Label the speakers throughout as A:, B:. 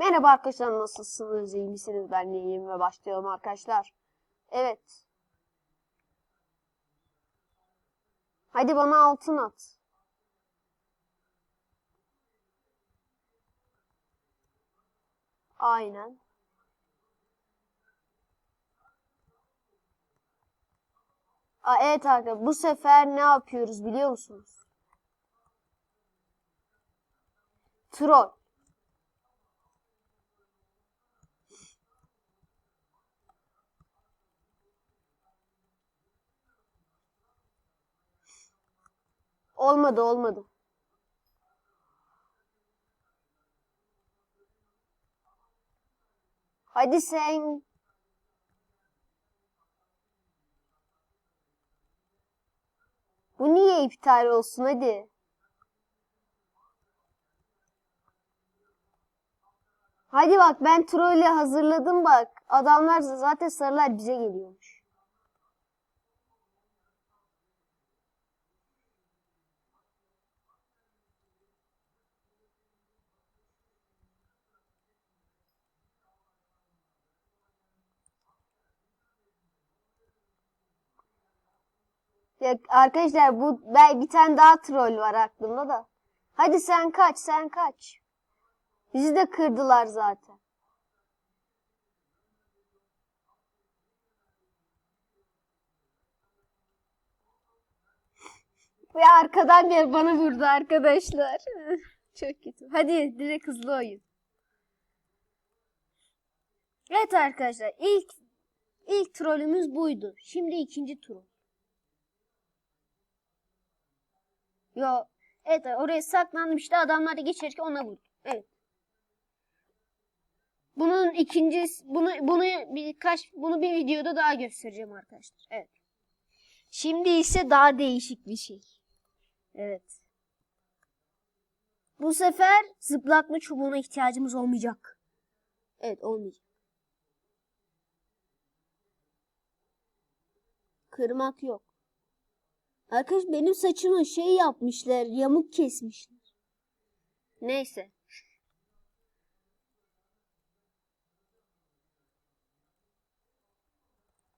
A: Merhaba arkadaşlar nasılsınız? İyi misiniz? Ben iyiyim ve başlayalım arkadaşlar. Evet. Hadi bana altın at. Aynen. Aa, evet arkadaşlar bu sefer ne yapıyoruz biliyor musunuz? Troll. Olmadı olmadı. Hadi sen. Bu niye iptal olsun hadi. Hadi bak ben trolü hazırladım bak. Adamlar zaten sarılar bize geliyormuş. Ya arkadaşlar bu ben bir tane daha troll var aklımda da. Hadi sen kaç, sen kaç. Bizi de kırdılar zaten. Ve arkadan bir bana vurdu arkadaşlar. Çok kötü. Hadi direkt hızlı oyun. Evet arkadaşlar ilk ilk trolümüz buydu. Şimdi ikinci troll. Yo. Evet oraya saklandım işte adamlar da geçerken ona vurdu. Evet. Bunun ikinci bunu bunu birkaç bunu bir videoda daha göstereceğim arkadaşlar. Evet. Şimdi ise daha değişik bir şey. Evet. Bu sefer zıplatma çubuğuna ihtiyacımız olmayacak. Evet olmayacak. Kırmak yok. Arkadaş benim saçımı şey yapmışlar, yamuk kesmişler. Neyse.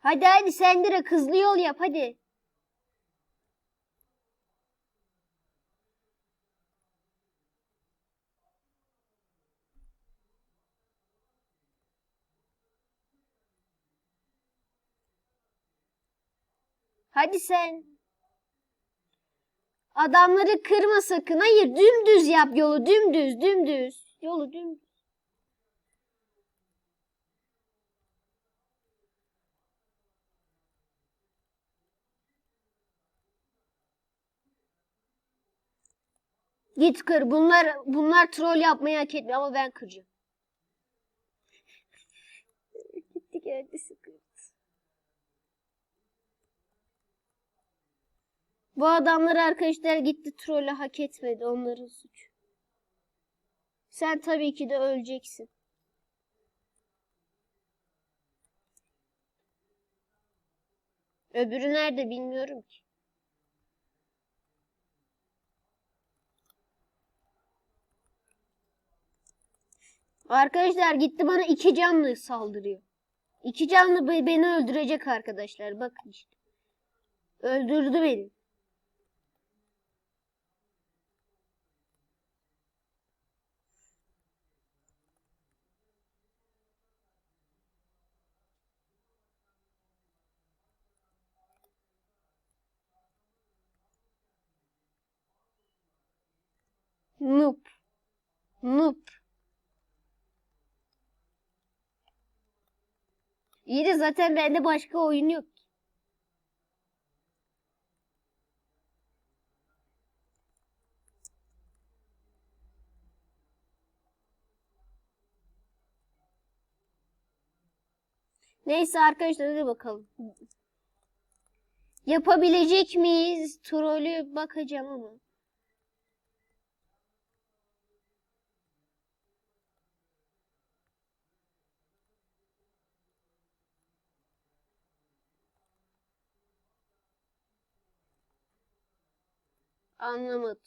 A: Hadi hadi sen direkt hızlı yol yap hadi. Hadi sen. Adamları kırma sakın. Hayır dümdüz yap yolu dümdüz dümdüz. Yolu dümdüz. Git kır. Bunlar bunlar troll yapmayı hak etmiyor ama ben kıracağım. Gitti geldi sıkıyor. Bu adamlar arkadaşlar gitti trolü hak etmedi. Onların suçu. Sen tabii ki de öleceksin. Öbürü nerede bilmiyorum ki. Arkadaşlar gitti bana iki canlı saldırıyor. İki canlı be- beni öldürecek arkadaşlar. Bakın işte. Öldürdü beni. Noob. Noob. İyi de zaten bende başka oyun yok. Neyse arkadaşlar hadi bakalım. Yapabilecek miyiz? Trolü bakacağım ama. Anlamadım.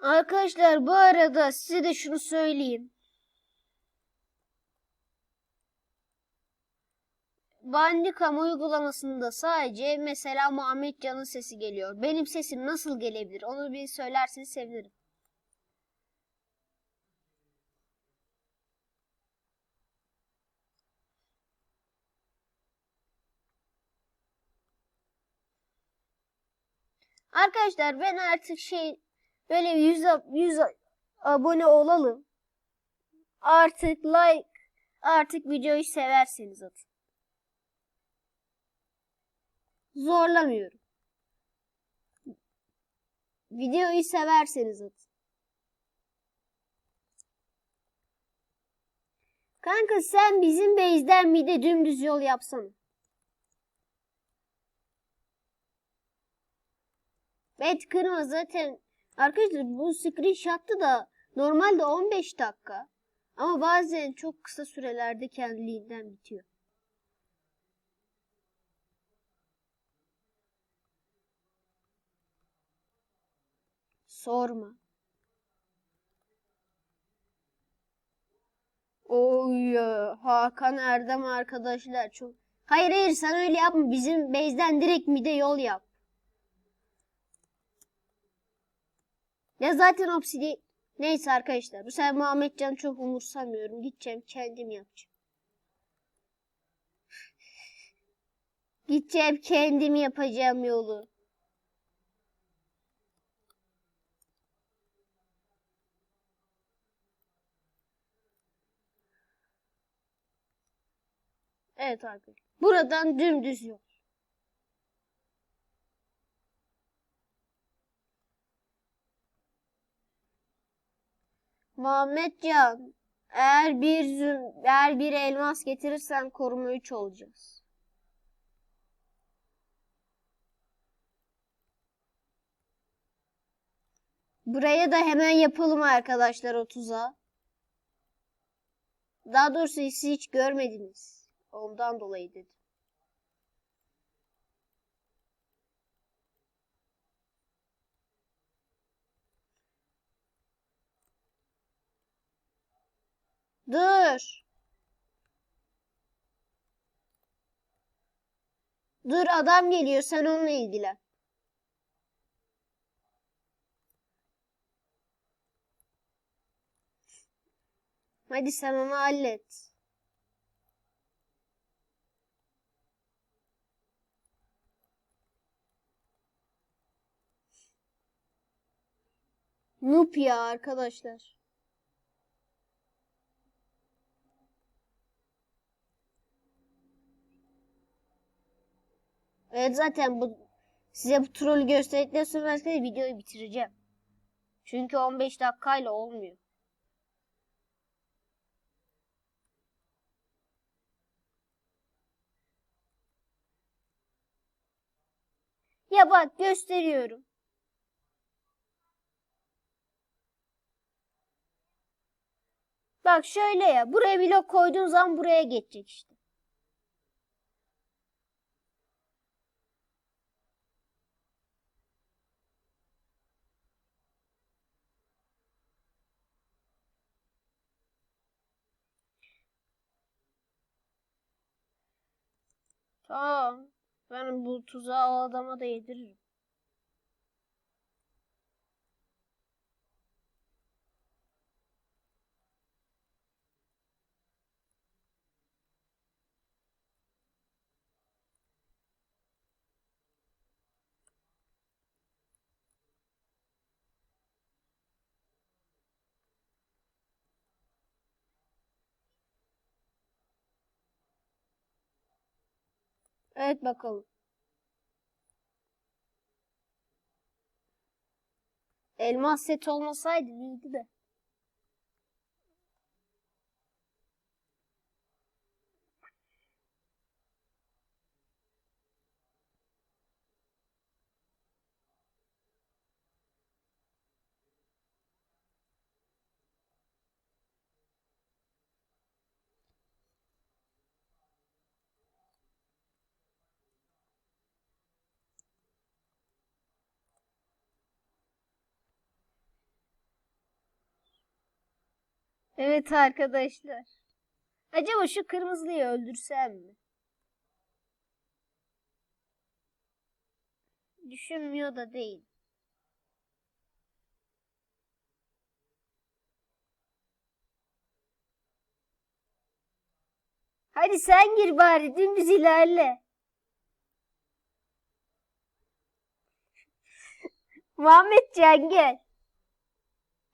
A: Arkadaşlar bu arada size de şunu söyleyeyim. Bandicam uygulamasında sadece mesela Muhammed Can'ın sesi geliyor. Benim sesim nasıl gelebilir onu bir söylerseniz sevinirim. Arkadaşlar ben artık şey böyle 100 ab- 100 abone olalım. Artık like artık videoyu severseniz atın. Zorlamıyorum. Videoyu severseniz atın. Kanka sen bizim base'den bir de dümdüz yol yapsana. Evet kırma zaten. Arkadaşlar bu screenshot'ta da normalde 15 dakika. Ama bazen çok kısa sürelerde kendiliğinden bitiyor. Sorma. Oy Hakan Erdem arkadaşlar çok. Hayır hayır sen öyle yapma. Bizim base'den direkt mide yol yap. Ya zaten obsidi... Neyse arkadaşlar. Bu sefer Muhammedcan çok umursamıyorum. Gideceğim kendim yapacağım. Gideceğim kendim yapacağım yolu. Evet arkadaşlar. Buradan dümdüz yol. Muhammedcan, eğer bir züm, eğer bir elmas getirirsen koruma 3 olacağız. Buraya da hemen yapalım arkadaşlar 30'a. Daha doğrusu siz hiç görmediniz. Ondan dolayı dedim. Dur. Dur adam geliyor sen onunla ilgilen. Hadi sen onu hallet. Noob ya arkadaşlar. Evet zaten bu size bu trolü gösterdikten sonra arkadaşlar videoyu bitireceğim. Çünkü 15 dakikayla olmuyor. Ya bak gösteriyorum. Bak şöyle ya. Buraya blok koyduğun zaman buraya geçecek işte. Tamam. Ben bu tuzağı o adama da yediririm. Evet bakalım. Elmas set olmasaydı iyiydi de. Evet arkadaşlar. Acaba şu kırmızılıyı öldürsem mi? Düşünmüyor da değil. Hadi sen gir bari dümdüz ilerle. Muhammed Can gel.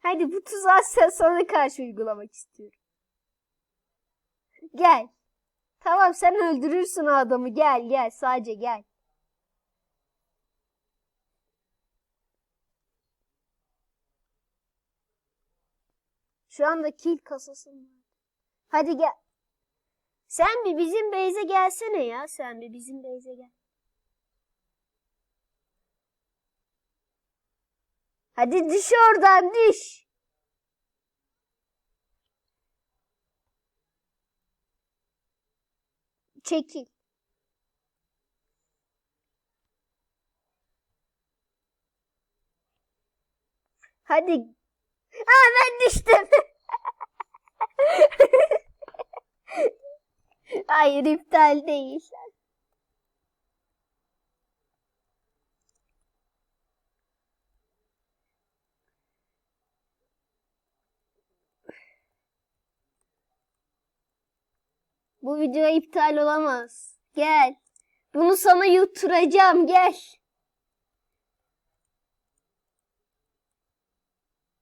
A: Hadi bu tuzağı sen sana karşı uygulamak istiyorum. Gel. Tamam sen öldürürsün o adamı. Gel gel sadece gel. Şu anda kil kasası var. Hadi gel. Sen bir bizim beyze gelsene ya. Sen bir bizim beyze gel. Hadi düş oradan düş. Çekil. Hadi. Aa ben düştüm. Hayır iptal değil. Bu video iptal olamaz. Gel. Bunu sana yutturacağım. Gel.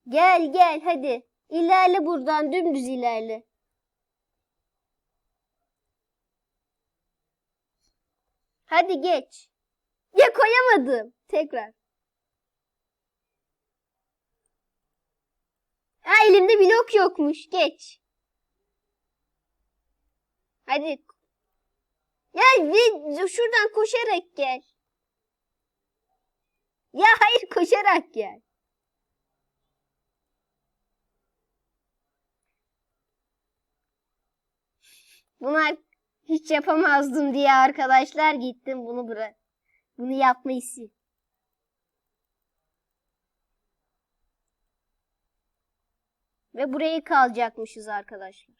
A: Gel gel hadi. İlerle buradan dümdüz ilerle. Hadi geç. Ya koyamadım. Tekrar. Ha elimde blok yokmuş. Geç. Hadi. Ya şuradan koşarak gel. Ya hayır koşarak gel. Buna hiç yapamazdım diye arkadaşlar gittim bunu bırak. Bunu yapmayı Ve burayı kalacakmışız arkadaşlar.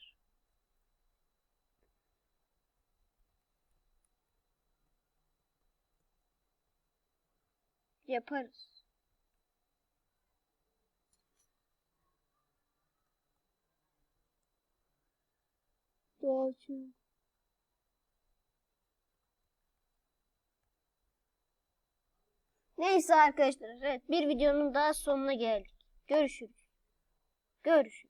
A: Yaparız. Doğru. Neyse arkadaşlar evet bir videonun daha sonuna geldik. Görüşürüz. Görüşürüz.